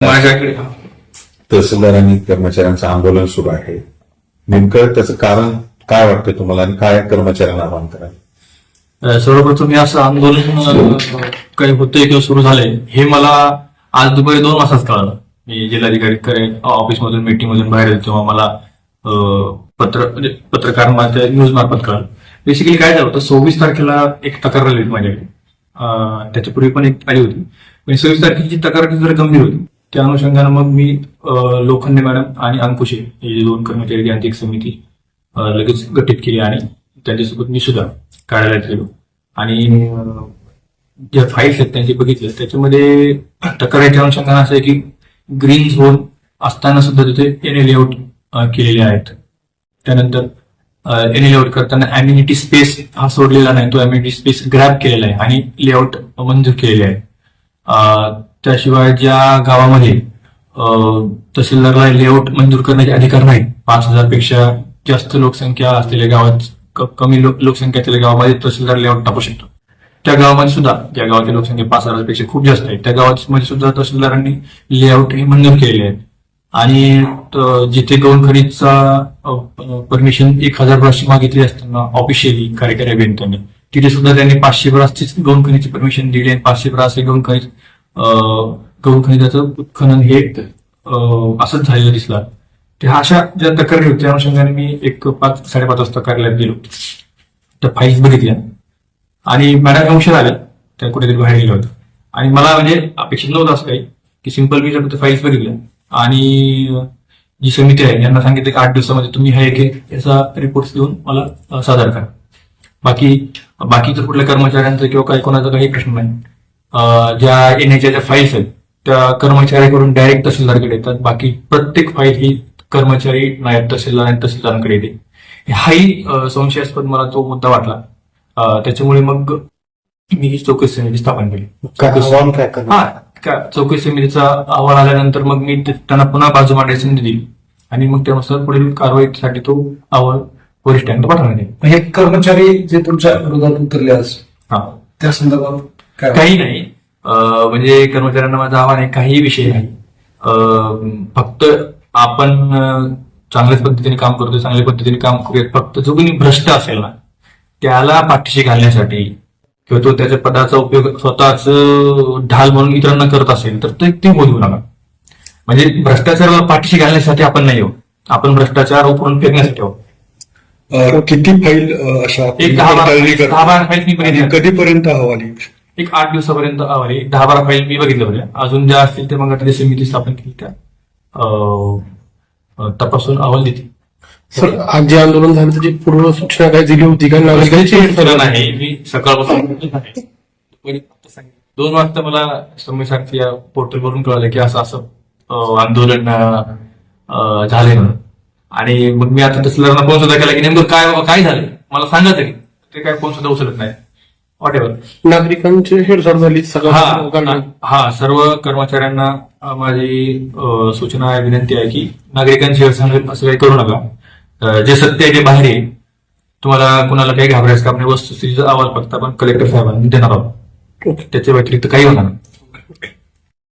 माझ्याकडे तहसीलदार आणि कर्मचाऱ्यांचं आंदोलन सुरू आहे. नेमकं त्याचं कारण काय वाटतं तुम्हाला आणि काय कर्मचाऱ्यांना आवाहन कराल अ, सर्वप्रथम असं आंदोलन काही होतंय किंवा सुरू झालंय हे मला आज दुपारी दोन वाजताच कळालं. मी जिल्हाधिकारी ऑफिसमधून मीटिंग मधून बाहेर येतो तेव्हा मला पत्र म्हणजे पत्रकार माझ्या न्यूज मार्फत कळालं. बेसिकली काय झालं होतं सव्वीस तारखेला एक तक्रार आली होती माझ्याकडे. त्याच्यापूर्वी पण एक आली होती. पण सव्वीस तारखेची तक्रार जरा गंभीर होती. त्या अनुषंगानं मग मी लोखंडे मॅडम आणि अंकुशे हे दोन कर्मचारी यांत्रिक समिती लगेच गठीत केली आणि त्यांच्यासोबत मी सुद्धा कार्यालयात गेलो. आणि ज्या फाईल्स आहेत त्यांचे बघितले त्याच्यामध्ये तक्रारीच्या अनुषंगानं असं आहे की ग्रीन झोन असताना सुद्धा तिथे एन लेआउट केलेले आहेत. त्यानंतर एन लेआउट करताना अम्युनिटी स्पेस हा सोडलेला नाही तो अम्युनिटी स्पेस ग्रॅप केलेला आहे आणि लेआउट मंजूर केलेले आहे. त्याशिवाय ज्या गावामध्ये तहसीलदारला लेआउट मंजूर करण्याचे अधिकार नाही पाच हजारपेक्षा जास्त लोकसंख्या असलेल्या गावात कमी लो- लोकसंख्या असलेल्या गावामध्ये तहसीलदार लेआउट टाकू शकतो. त्या गावामध्ये सुद्धा ज्या गावाची लोकसंख्या पाच हजारपेक्षा खूप जास्त आहे. त्या गावामध्ये सुद्धा तहसीलदारांनी लेआउट हे मंजूर केलेले आहेत. आणि जिथे गौण खनिजचा परमिशन एक हजार ब्रासची मागितली असताना ऑफिशियली कार्यकारी अभियंत्यांनी तिथे सुद्धा त्यांनी पाचशे ब्रासचीच गौण खनिजची परमिशन दिली आणि पाचशे ब्रास हे गौण खनिज गहू खनिजाचं उत्खनन हे एक असंच झालेलं दिसलं. ते अशा ज्या तक्रारी होत्या त्या अनुषंगाने मी एक पाच साडेपाच वाजता कार्यालयात गेलो. त्या फाईल्स बघितल्या. आणि मॅडम उशीर आल्या त्या कुठेतरी बाहेर गेल्या होत्या. आणि मला म्हणजे अपेक्षित नव्हतं असं काही की सिंपल मी फक्त फाईल्स बघितल्या. आणि जी समिती आहे यांना सांगितलं की आठ दिवसामध्ये तुम्ही हे घे याचा रिपोर्ट देऊन मला सादर करा. बाकी बाकीचं कुठल्या कर्मचाऱ्यांचं किंवा काही कोणाचा काही प्रश्न नाही. ज्या येण्याच्या ज्या फाईल्स आहेत त्या कर्मचाऱ्याकडून डायरेक्ट तहसीलदारकडे येतात. बाकी प्रत्येक फाईल ही कर्मचारी नायब तहसीलदार आणि तहसीलदारांकडे येते. हाही संशयास्पद मला तो मुद्दा वाटला. त्याच्यामुळे मग मी ही चौकशी समिती स्थापन केली. हा का- चौकशी समितीचा अहवाल आल्यानंतर मग मी त्यांना पुन्हा बाजू मांडायची संधी दिली. आणि मग त्यानुसार पुढील कारवाईसाठी तो अहवाल वरिष्ठांना पाठवण्यात येईल. हे कर्मचारी जे तुमच्या विरोधात उतरले आज हा. त्या संदर्भात काही नाही. म्हणजे कर्मचाऱ्यांना माझं आव्हान आहे काही विषय नाही. फक्त आपण चांगल्याच पद्धतीने काम करतोय चांगल्या पद्धतीने काम करूयात. फक्त जो कोणी भ्रष्ट असेल ना त्याला पाठीशी घालण्यासाठी किंवा तो त्याच्या पदाचा उपयोग स्वतःच ढाल म्हणून इतरांना करत असेल तर ते ते होऊ देऊ नका. म्हणजे भ्रष्टाचाराला पाठीशी घालण्यासाठी आपण नाही आहोत. आपण भ्रष्टाचार उकरून फेकण्यासाठी आहोत. किती फाईल अशा एक दहा बारा करता? फाईल कधीपर्यंत येईल? एक आठ दिवसापर्यंत आहे. दहा बारा फाईल मी बघितल्या होत्या. अजून ज्या असतील ते मग आता समिती स्थापन केली त्या तपासून अहवाल देतील. सर आज जे आंदोलन झालं त्याची पूर्व सूचना काय दिली होती का? नागरिकांची नाही मी सकाळपासून. दोन वाजता मला समयसारखी या पोर्टलवरून कळालं की असं असं आंदोलन झालंय म्हणून. आणि मग मी आता तसं फोन सुद्धा केला की नेमकं काय काय झालं मला सांगा तरी. ते काय फोन सुद्धा उचलत नाही नागरिकांची हेरसार झाली हा सगळं हा सर्व कर्मचाऱ्यांना माझी सूचना आहे विनंती आहे की नागरिकांची अडचण असं काही करू नका. जे सत्य आहे ते बाहेर आहे तुम्हाला कुणाला काही घाबरायचं का नाही वस्तुस्थितीचा अहवाल फक्त आपण कलेक्टर साहेबांनी देणार आहोत. त्याच्या व्यतिरिक्त काही होणार